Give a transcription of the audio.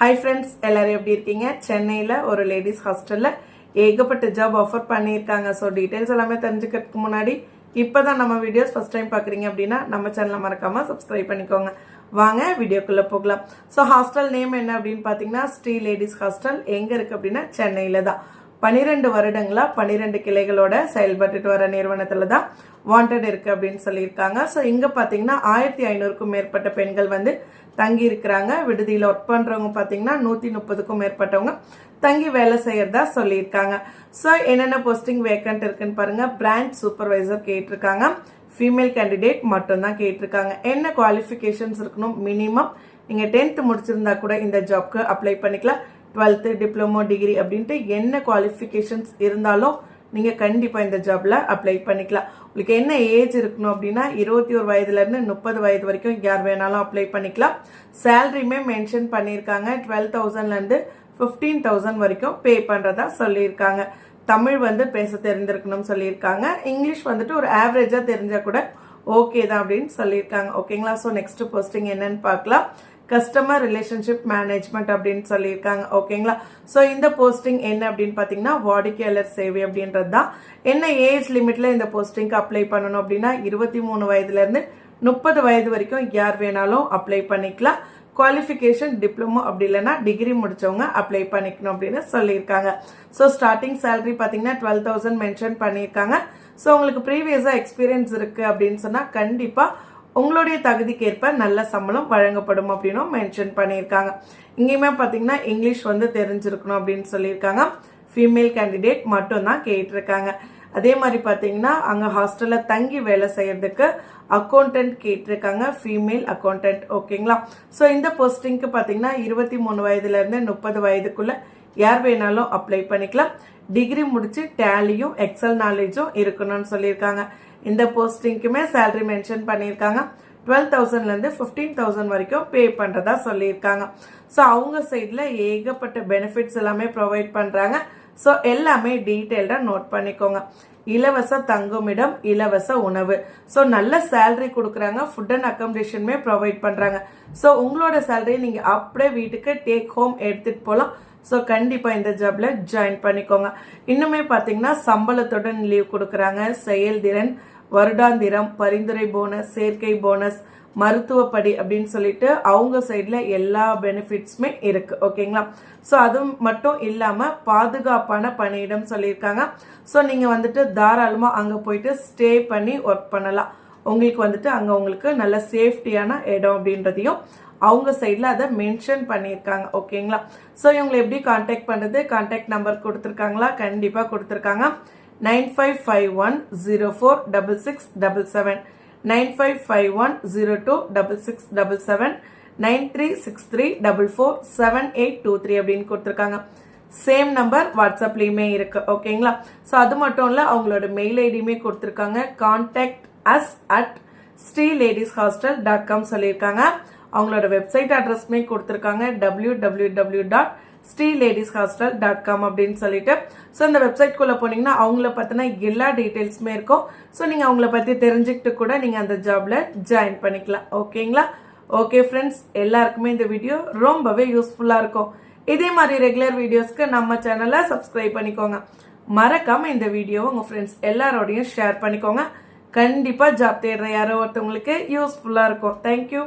Hi friends எல்லாரும் எப்படி இருக்கீங்க? சென்னையில் ஒரு லேடிஸ் ஹாஸ்டலில் ஏகப்பட்ட ஜாப் ஆஃபர் பண்ணியிருக்காங்க. ஸோ டீட்டெயில்ஸ் எல்லாமே தெரிஞ்சுக்கிறதுக்கு முன்னாடி இப்போ தான் நம்ம வீடியோஸ் ஃபஸ்ட் டைம் பார்க்குறீங்க அப்படின்னா நம்ம சேனலை மறக்காமல் சப்ஸ்கிரைப் பண்ணிக்கோங்க. வாங்க வீடியோக்குள்ளே போகலாம். ஸோ ஹாஸ்டல் நேம் என்ன அப்படின்னு பார்த்தீங்கன்னா ஸ்ரீ லேடிஸ் ஹாஸ்டல் எங்கே இருக்குது அப்படின்னா சென்னையில் தான் பனிரெண்டு வருடங்களா பனிரெண்டு கிளைகளோட செயல்பட்டுட்டு வர நிறுவனத்தில் தான் வாண்டட் இருக்கு அப்படின்னு சொல்லியிருக்காங்க. ஸோ இங்கே பார்த்தீங்கன்னா ஆயிரத்தி ஐநூறுக்கும் மேற்பட்ட பெண்கள் வந்து தங்கி இருக்கிறாங்க. விடுதியில் ஒர்க் பண்ணுறவங்க பார்த்தீங்கன்னா நூற்றி முப்பதுக்கும் மேற்பட்டவங்க தங்கி வேலை செய்கிறதா சொல்லியிருக்காங்க. ஸோ என்னென்ன போஸ்டிங் வேக்கண்ட் இருக்குன்னு பாருங்கள் பிரான்ச் சூப்பர்வைசர் கேட்டிருக்காங்க. ஃபீமேல் கேண்டிடேட் மட்டும்தான் கேட்டிருக்காங்க. என்ன குவாலிஃபிகேஷன்ஸ் இருக்கணும்? மினிமம் நீங்கள் டென்த் முடிச்சிருந்தா கூட இந்த ஜாப்க்கு அப்ளை பண்ணிக்கலாம். டுவெல்த்து டிப்ளமோ டிகிரி அப்படின்ட்டு என்ன குவாலிஃபிகேஷன்ஸ் இருந்தாலும் நீங்கள் கண்டிப்பாக இந்த ஜாப்பில் அப்ளை பண்ணிக்கலாம். உங்களுக்கு என்ன ஏஜ் இருக்கணும் அப்படின்னா இருபத்தி ஒரு வயதுலேருந்து முப்பது வயது வரைக்கும் யார் வேணாலும் அப்ளை பண்ணிக்கலாம். சேலரியுமே மென்ஷன் பண்ணியிருக்காங்க. டுவெல் தௌசண்ட்லேருந்து ஃபிஃப்டீன் தௌசண்ட் வரைக்கும் பே பண்ணுறதா சொல்லியிருக்காங்க. தமிழ் வந்து பேச தெரிஞ்சிருக்கணும்னு சொல்லியிருக்காங்க. இங்கிலீஷ் வந்துட்டு ஒரு ஆவரேஜாக தெரிஞ்சால் கூட ஓகே தான் அப்படின்னு சொல்லியிருக்காங்க. ஓகேங்களா ஸோ நெக்ஸ்ட் போஸ்டிங் என்னன்னு பார்க்கலாம். கஸ்டமர் ரிலேஷன்ஷிப் மேனேஜ்மெண்ட் அப்படின்னு சொல்லியிருக்காங்க. ஓகேங்களா ஸோ இந்த போஸ்டிங் என்ன அப்படின்னு பார்த்தீங்கன்னா வாடிக்கையாளர் சேவை அப்படின்றது தான். என்ன ஏஜ் லிமிட்ல இந்த போஸ்டிங்க்கு அப்ளை பண்ணணும் அப்படின்னா இருபத்தி மூணு வயதுலேருந்து முப்பது வயது வரைக்கும் யார் வேணாலும் அப்ளை பண்ணிக்கலாம். குவாலிஃபிகேஷன் டிப்ளமோ அப்படி இல்லைன்னா டிகிரி முடிச்சவங்க அப்ளை பண்ணிக்கணும் அப்படின்னு சொல்லியிருக்காங்க. ஸோ ஸ்டார்டிங் சேலரி பார்த்தீங்கன்னா டுவெல் தௌசண்ட் மென்ஷன் பண்ணியிருக்காங்க. ஸோ உங்களுக்கு ப்ரீவியஸாக எக்ஸ்பீரியன்ஸ் இருக்குது அப்படின்னு சொன்னால் கண்டிப்பாக உங்களுடைய தகுதிக்கேற்ப நல்ல சம்பளம் வழங்கப்படும் அப்படின்னும் மென்ஷன் பண்ணியிருக்காங்க. இங்கேயுமே பார்த்தீங்கன்னா இங்கிலீஷ் வந்து தெரிஞ்சிருக்கணும் அப்படின்னு சொல்லியிருக்காங்க. ஃபீமேல் கேண்டிடேட் மட்டும்தான் கேட்டிருக்காங்க. அதே மாதிரி பார்த்தீங்கன்னா அங்கே ஹாஸ்டலில் தங்கி வேலை செய்கிறதுக்கு அக்கௌண்டன்ட் கேட்டிருக்காங்க. ஃபீமேல் அக்கௌண்டன்ட் ஓகேங்களா ஸோ இந்த போஸ்டிங்க்கு பார்த்தீங்கன்னா இருபத்தி மூணு வயதுலேருந்து முப்பது வயதுக்குள்ளே யார் வேணாலும் அப்ளை பண்ணிக்கலாம். டிகிரி முடிச்சு டேலியும் எக்ஸல் நாலேஜும் இருக்கணும்னு சொல்லியிருக்காங்க. இந்த போஸ்டிங்க்குமே சேலரி மென்ஷன் பண்ணியிருக்காங்க. டுவெல் தௌசண்ட்லேருந்து ஃபிஃப்டீன் தௌசண்ட் வரைக்கும் பே பண்ணுறதா சொல்லியிருக்காங்க. ஸோ அவங்க சைடில் ஏகப்பட்ட பெனிஃபிட்ஸ் எல்லாமே ப்ரொவைட் பண்ணுறாங்க ஸோ எல்லாமே டீட்டெயில்டாக நோட் பண்ணிக்கோங்க. இலவச தங்குமிடம் இலவச உணவு. ஸோ நல்ல சேலரி கொடுக்குறாங்க. ஃபுட் அண்ட் அக்காமடேஷனுமே ப்ரொவைட் பண்ணுறாங்க ஸோ உங்களோட சேலரியை நீங்கள் அப்படியே வீட்டுக்கு டேக் ஹோம் எடுத்துகிட்டு போகலாம் ஸோ கண்டிப்பாக இந்த ஜாப்ல ஜாயின் பண்ணிக்கோங்க. இன்னுமே பார்த்தீங்கன்னா சம்பளத்துடன் லீவ் கொடுக்குறாங்க. செயல்திறன் வருடாந்திரம் பரிந்துரை போனஸ் சேர்க்கை போனஸ் மருத்துவப்படி அப்படின்னு சொல்லிட்டு அவங்க சைடில் எல்லா பெனிஃபிட்ஸுமே இருக்குது ஓகேங்களா ஸோ அதுவும் மட்டும் இல்லாமல் பாதுகாப்பான பணியிடம் சொல்லியிருக்காங்க. ஸோ நீங்கள் வந்துட்டு தாராளமாக அங்கே போயிட்டு ஸ்டே பண்ணி ஒர்க் பண்ணலாம். உங்களுக்கு வந்துட்டு அங்கே உங்களுக்கு நல்ல சேஃப்டியான இடம் அப்படின்றதையும் அவங்க சைடில் அதை மென்ஷன் பண்ணியிருக்காங்க. ஓகேங்களா ஸோ இவங்களை எப்படி காண்டாக்ட் பண்ணுறது காண்டாக்ட் நம்பர் கொடுத்துருக்காங்களா? கண்டிப்பாக கொடுத்துருக்காங்க. Nine five five one zero four double six double seven. Nine five five one zero two double six double seven. Nine three six three double four seven eight two three அப்படின்னு கொடுத்துருக்காங்க. Same number வாட்ஸ்அப்லேயுமே இருக்கு. ஓகேங்களா so அது மட்டும் இல்லை அவங்களோட mail ஐடியுமே கொடுத்துருக்காங்க. Contact us at Sri ladies hostel dot com சொல்லியிருக்காங்க. அவங்களோட வெப்சைட் அட்ரஸ்மே கொடுத்துருக்காங்க. W W W dot Sri ladies hostel dot com அப்படின்னு சொல்லிட்டு. ஸோ இந்த வெப்சைட்குள்ளே போனீங்கன்னா அவங்கள பற்றின எல்லா டீட்டெயில்ஸுமே இருக்கும். ஸோ நீங்கள் அவங்கள பற்றி தெரிஞ்சுக்கிட்டு கூட நீங்கள் அந்த ஜாபில் ஜாயின் பண்ணிக்கலாம். ஓகேங்களா ஓகே ஃப்ரெண்ட்ஸ் எல்லாருக்குமே இந்த வீடியோ ரொம்பவே யூஸ்ஃபுல்லாக இருக்கும். இதே மாதிரி ரெகுலர் வீடியோஸ்க்கு நம்ம சேனலை சப்ஸ்கிரைப் பண்ணிக்கோங்க. மறக்காமல் இந்த வீடியோவை உங்கள் ஃப்ரெண்ட்ஸ் எல்லாரோடையும் ஷேர் பண்ணிக்கோங்க. கண்டிப்பாக ஜாப் தேடுற யாரோ ஒருத்தவங்களுக்கு யூஸ்ஃபுல்லாக இருக்கும். தேங்க்யூ